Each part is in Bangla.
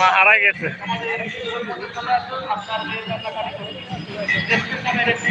মা হারাই গেছে। জেসমিন নামের একটি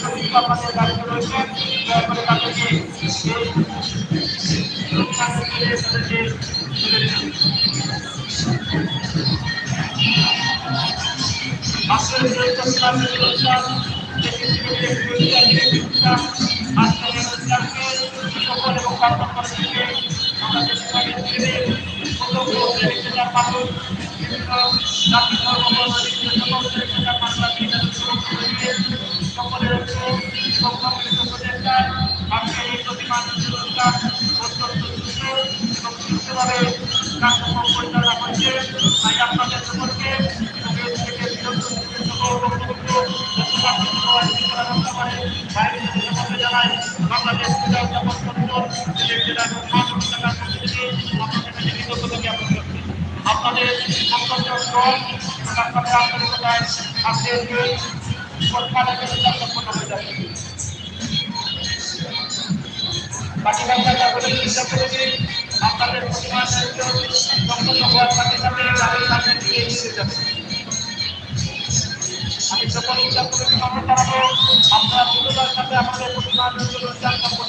কাছে আপনাদের দায়িত্ব রয়েছে দয়া করে তাদেরকে সফল এবং সার্থক করে বিভিন্ন জাতি ধর্ম বর্ণ সংগঠিত প্রচেষ্টায় আজকে এই প্রতিমান অনুষ্ঠান অত্যন্ত সুস্থ এবং সুস্থভাবে কার্যক্রম পরিচালনা করছে তাই আপনাদের সকলকে বাংলাদেশ পূজা উদযাপন জেলা এবং মানবতার সংস্কৃতি আপনাদের কাছে কৃতজ্ঞতা জ্ঞাপন করছি আপনাদের অত্যন্ত শ্রম, আপনাদের আন্তরিকতায় আজকে সরকারের চেষ্টা সম্পন্ন হয়ে যাচ্ছে বাকি বাচ্চারা বলে চিন্তা করেছি আপনাদের প্রতিমান সম্পন্ন হওয়ার সাথে সাথে তাদের সামনে দিয়ে এগিয়ে যাবে। আমি যখন উদ্যান কমিটি খবর জানাব। আপনারা দ্রুততার সাথে আমাদের প্রতিমান অনুষ্ঠান সম্পন্ন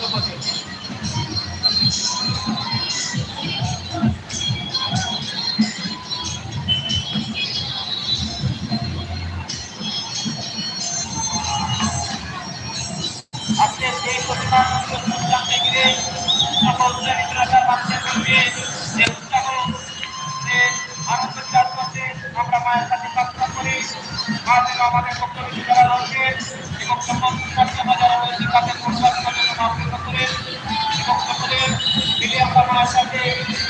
আমাদের পক্ষে যারা রয়েছে। এবং সকল সুস্বাস্থ্য যারা রয়েছে, তাদের পরিবার জন্য মাফিত করে এবং সকলের মিলে আমরা মায়ের সাথে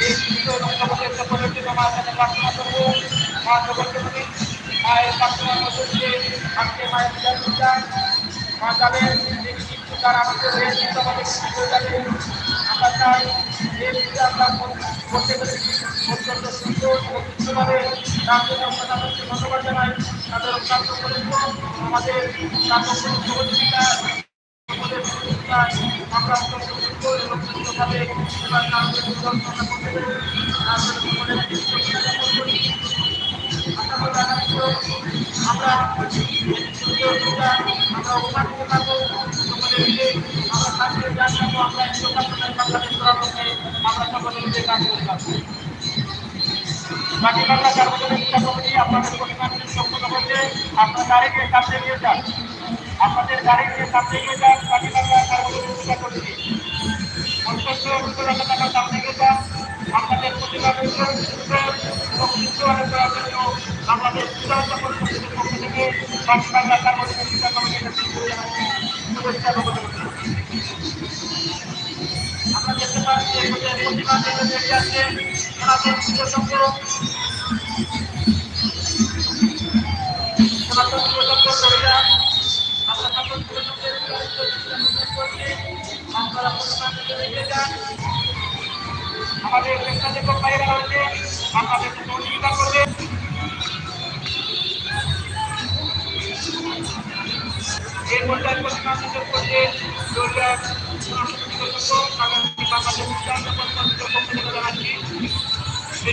এই সুস্থ এবং জগতের সকলের জন্য মায়ের কাছে প্রার্থনা করব। মা জগৎকে বলি মায়ের প্রার্থনার মধ্যে দিয়ে আজকে মায়ের বিদায় মা যাবেন তার আমাদের এই চিন্তা আমাদের আমরা চাই এই বিষয়ে আমরা পেরেছি অত্যন্ত সুন্দর এবং সুস্থভাবে তার জন্য তাদেরকে ধন্যবাদ জানাই। তাদের অত্যন্ত করেছিল আমাদের তাদের সহযোগিতা আমরা সুন্দর এবং সুস্থভাবে এবার তাদের পরিকল্পনা করতে আগামী আমরা আমরা বাংলাদেশ করার আমরা সকলে কাজ করে যাব বাকি বাংলা সার্বজনীন শিক্ষা কমিটি আপনাদের পরিমাণ সম্পন্ন করতে আপনার গাড়িকে সামনে নিয়ে যান। আপনাদের গাড়িকে সামনে নিয়ে যান, বাকি বাংলা সার্বজনীন শিক্ষা কমিটি অত্যন্ত টাকা সামনে যান। আপনাদের জন্য আমাদের উদযাপন কমিটির পক্ষ থেকে বাকি বাংলা সার্বজনীন শিক্ষা কমিটির শুভেচ্ছা আমরা দেখতে পাচ্ছি প্রতিমা প্রতিমা বেরিয়ে যান। আমাদের স্বেচ্ছাসেবক ভাইরা রয়েছে আপনাদেরকে সহযোগিতা করবে। এই পর্যায়ে প্রতিমা করতে জরুরি আমাদের উচ্চারণ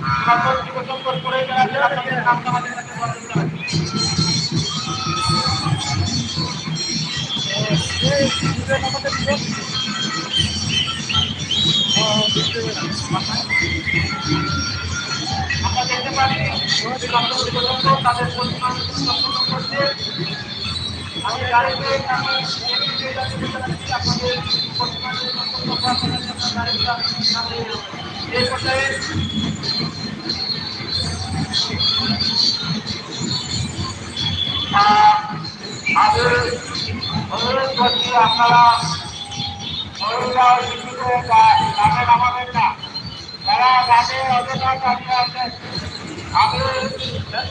করা। সকল যুবক করে আপনাদের নামটা আমাদের কাছে আমরা দেখতে যুবক তাদের পরিমাণ সম্পন্ন করছে আমি গাড়িতে আপনাদের এই পর্যায়ে আহ, আমি অনুরোধ করছি আপনারা মহিলা শিশুকে গানে নামাবেন না তারা গানে অযথা দাঁড়িয়ে আছেন আমি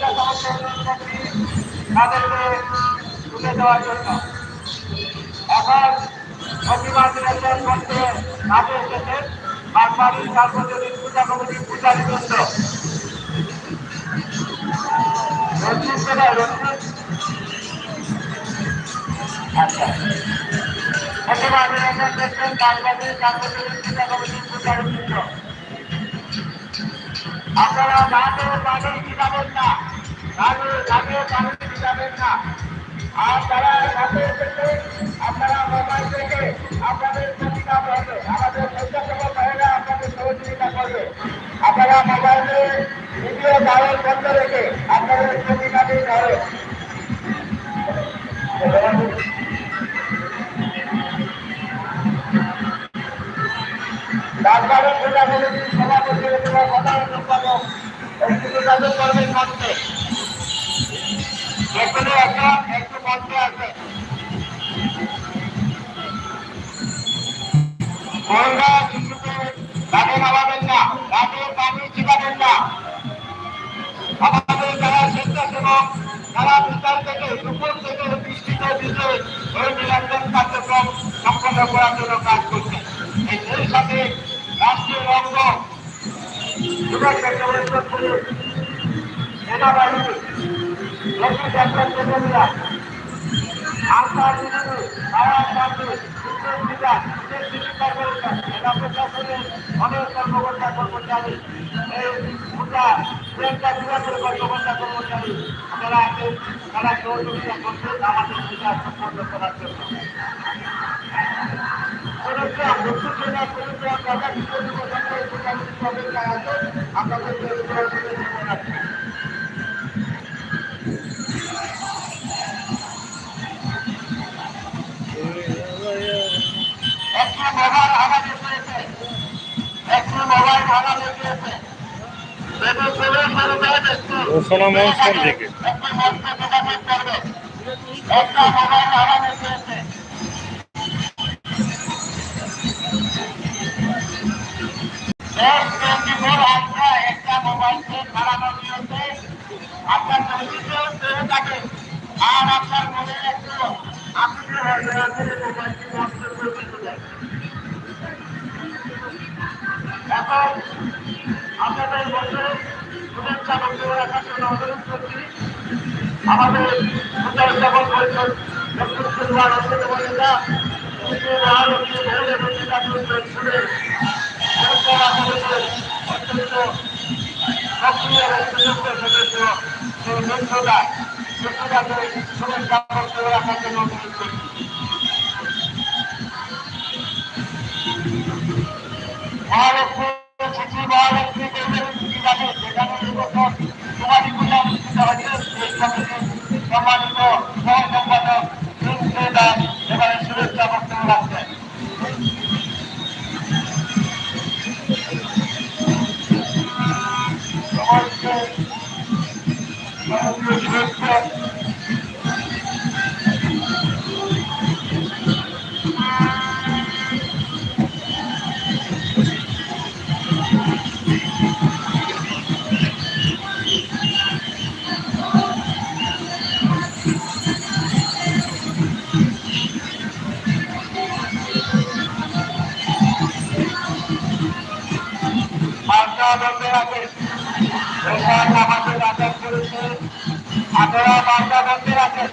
সমস্যা অনুরোধ করছি তাদেরকে তুলে দেওয়ার জন্য এখন প্রতিবাদ নিরঞ্জন করতে কাজে এসেছেন সার্বজনীন পূজা কমিটির পূজারী বৃন্দ বৃন্দ আপনারা গানে গানে যাবেন না গানে গানে গানে যাবেন না আর যারা গানে এসেছে আপনারা মোবাইল থেকে আপনাদের প্রতিভা করবে আমাদের স্বেচ্ছাসেবক ভাইয়েরা আপনাদের সহযোগিতা করবে আপনারা মোবাইলে ভিডিও ডাউন বন্ধ রেখে আপনাদের প্রতিভাটি ধরে। রাজবাড়ির পূজা কমিটির সভাপতি এবং প্রধান সম্পাদক যোগাযোগ করবেন মঞ্চে এখানে একটা, একটু মঞ্চে আছে। মহিলা শিশুকে গানে নামাবেন না গানে পানি ছিটাবেন না। আমাদের যারা স্বেচ্ছাসেবক তারা বিস্তার থেকে দুপুর থেকে বৃষ্টিতে ভিজে ওই নিরঞ্জন কার্যক্রম সম্পন্ন করার জন্য কাজ করছে এই সেই সাথে রাষ্ট্রীয় অঙ্গ সেনাবাহিনী প্রশাসনের অনেক কর্মকর্তা কর্মচারী এই প্রিয়াঙ্কা বিভাগের কর্মকর্তা কর্মচারী আছেন তারা সহযোগিতা করছেন আমাদের পূজা সম্পন্ন দক্ষিণ জেলা নদীতেও পেয়ে থাকে আর আপনার মনে একটু আপনি আমাদের সফল পরিষদ অন্তত বলেরা অত্যন্ত সক্রিয় সদস্য সেই বন্ধুরাকে শুভেচ্ছা বক্তব্য রাখার জন্য অনুরোধ করছি Obrigado, obrigado. দোকান আমাদের আটক করেছে আপনারা বার্তা বলতে রাখেন